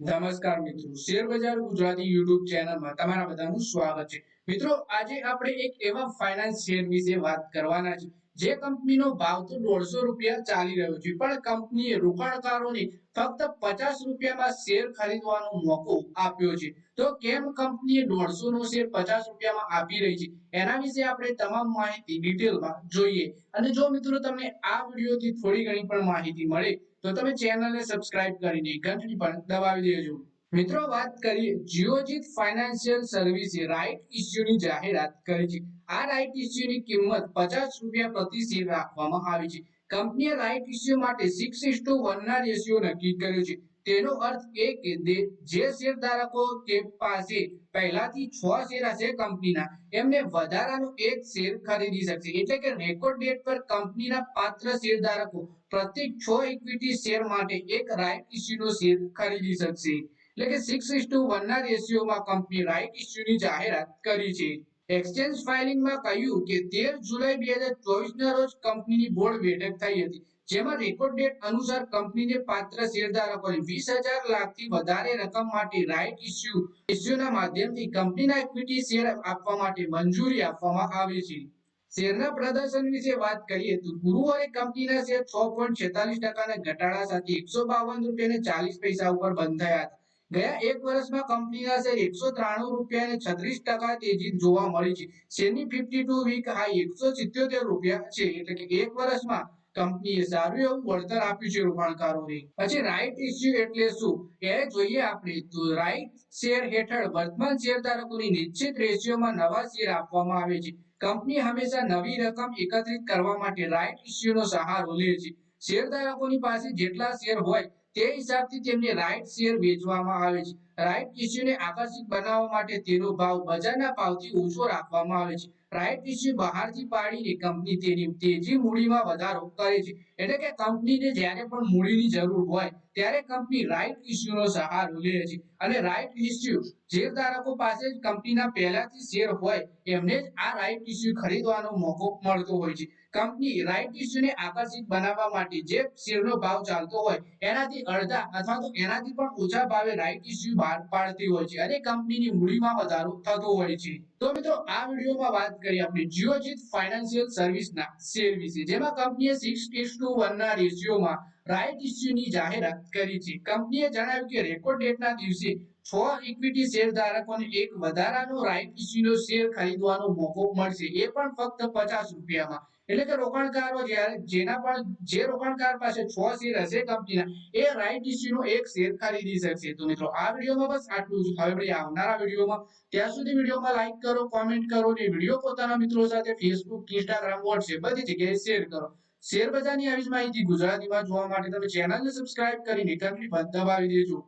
નમસ્કાર મિત્રો. શેર બજાર ગુજરાતી યુટ્યુબ ચેનલમાં તમારા બધાનું સ્વાગત છે. મિત્રો, આજે આપણે એક એવા ફાઇનાન્સ શેર વિશે વાત કરવાના છે. જે કંપનીનો ભાવ તો દોઢસો રૂપિયા ચાલી રહ્યો છે, પણ કંપનીએ રોકાણકારોને ફક્ત પચાસ રૂપિયામાં શેર ખરીદવાનો મોકો આપ્યો છે. તો કેમ કંપનીએ દોઢસો નો શેર પચાસ રૂપિયામાં આપી રહી છે? એના વિશે આપણે તમામ માહિતી ડિટેલમાં જોઈએ. અને જો મિત્રો તમને આ વિડીયોથી થોડી ઘણી પણ માહિતી મળે, તો તમે ચેનલને સબસ્ક્રાઇબ કરીને ઘંટડી પણ દબાવી દેજો. મિત્રો, વાત કરીએ જીઓજીત ફાઇનાન્શિયલ સર્વિસે રાઇટ ઇસ્યુની જાહેરાત કરી છે. આ રાઇટ ઇસ્યુની કિંમત પચાસ રૂપિયા પ્રતિ શેર રાખવામાં આવી છે. કંપનીએ રાઇટ ઇસ્યુ માટે સિક્સ ટુ વન ના રેશિયો નક્કી કર્યો છે. તેનો અર્થ એ કે જે શેરધારકો કે પાસે પહેલાથી છ શેર હશે કંપનીના, એમને વધારાનો એક શેર ખરીદી શકશે. એટલે કે રેકોર્ડ ડેટ પર કંપનીના પાત્ર શેરધારકો પ્રત્યેક છ ઇક્વિટી શેર માટે એક રાઇટ ઇસ્યુનો શેર ખરીદી શકશે. એટલે કે સિક્સ ટુ વન ના રેશિયોમાં કંપની રાઇટ ઇસ્યુની જાહેરાત કરી છે. એક્સચેન્જ ફાઇલિંગમાં કહ્યું કે તેર જુલાઈ બે હજાર રોજ કંપનીની બોર્ડ બેઠક થઈ હતી. જેમાં રેકોર્ડ ડેટ અનુસાર કંપનીને પાત્ર શેરધારકોને વીસ લાખથી વધારે રકમ માટે રાઇટ ઇસ્યુ ઇસ્યુના માધ્યમથી કંપનીના ઇક્વિટી શેર આપવા માટે મંજૂરી આપવામાં આવી છે. શેરના પ્રદર્શન વિશે વાત કરીએ તો ગુરુવારે કંપનીના શેર છ પોઈન્ટ છેતાલીસ ટકાના ઘટાડા સાથે એકસો બાવન રૂપિયા ચાલીસ પૈસા ઉપર બંધાયા હતા. ગયા એક વર્ષમાં કંપનીના શેર એકસો ત્રાણું રૂપિયા અને છત્રીસ ટકા તેજી જોવા મળી છે. શેરની ફિફ્ટી ટુ વીક હાઈ એકસો સિત્યોતેર રૂપિયા છે એટલે કે એક વર્ષમાં કંપનીએ સારું એવું વળતર આપ્યું છે રોકાણકારોને. પછી રાઇટ ઇસ્યુ એટલે શું? એ જોઈએ આપણે. તો રાઇટ શેર હેઠળ વર્તમાન શેરધારકોની નિશ્ચિત રેશિયોમાં નવા શેર આપવામાં આવે છે. કંપની હંમેશા નવી રકમ એકત્રિત કરવા માટે રાઇટ ઇસ્યુનો સહારો લે છે. શેરધારકોની પાસે જેટલા શેર હોય તે હિસાબથી તેમને રાઇટ શેર વેચવામાં આવે છે. રાઇટ ઇસ્યુને આકર્ષિત બનાવવા માટે તેનો ભાવ બજારના ભાવથી ઓછો રાખવામાં આવે છે. રાઇટ ઇસ્યુ બહારથી પાડીને કંપની તેની તેજી મૂડીમાં વધારો કરે છે. એટલે કે કંપનીને જ્યારે પણ મૂડીની જરૂર હોય, ત્યારે કંપની રાઇટ ઇસ્યુનો સહારો લે છે. અને રાઇટ ઇસ્યુ શેરધારકો પાસે કંપનીના પહેલાથી શેર હોય, એમને જ આ રાઇટ ઇસ્યુ ખરીદવાનો મોકો મળતો હોય છે. કંપની રાઇટ ઇસ્યુને આકર્ષિત બનાવવા માટે જે શેરનો ભાવ ચાલતો હોય, એનાથી અડધા અથવા તો એનાથી પણ ઓછા ભાવે રાઇટ ઇસ્યુ બહાર પાડતી હોય છે અને કંપનીની મૂડીમાં વધારો થતો હોય છે. તો મિત્રો, આ વિડીયોમાં વાત કરી આપણે જીઓજીત ફાઇનાન્શિયલ સર્વિસના શેર વિશે, જેમાં કંપનીએ સિક્સ ટુ વન ના રેશિયોમાં રાઇટ ઇસ્યુની જાહેરાત કરી છે. કંપનીએ જણાવ્યું કે રેકોર્ડ ડેટના દિવસે છ ઇક્વિટી શેરધારકોને એક વધારાનો રાઇટ ઇસ્યુનો શેર ખરીદવાનો મોકો મળશે. એ પણ ફક્ત પચાસ રૂપિયામાં. એટલે કે રોકાણકારો જેના પણ, જે રોકાણકાર પાસે છ શેર હશે કંપનીના, એ રાઇટ ઇસ્યુનો એક શેર ખરીદી શકશે. તો મિત્રો, આ વિડીયોમાં બસ આટલું જ. હવે આપણે આવનારા વિડીયોમાં. ત્યાં સુધી વિડીયોમાં લાઈક કરો કોમેન્ટ કરો ને વીડિયો પોતાના મિત્રો સાથે ફેસબુક ઇન્સ્ટાગ્રામ વોટ્સએપ બધી જગ્યાએ શેર કરો. શેર બજારની આવી જ માહિતી ગુજરાતીમાં જોવા માટે તમે ચેનલને સબસ્ક્રાઇબ કરીને ઘંટડી બંધ દબાવી દેજો.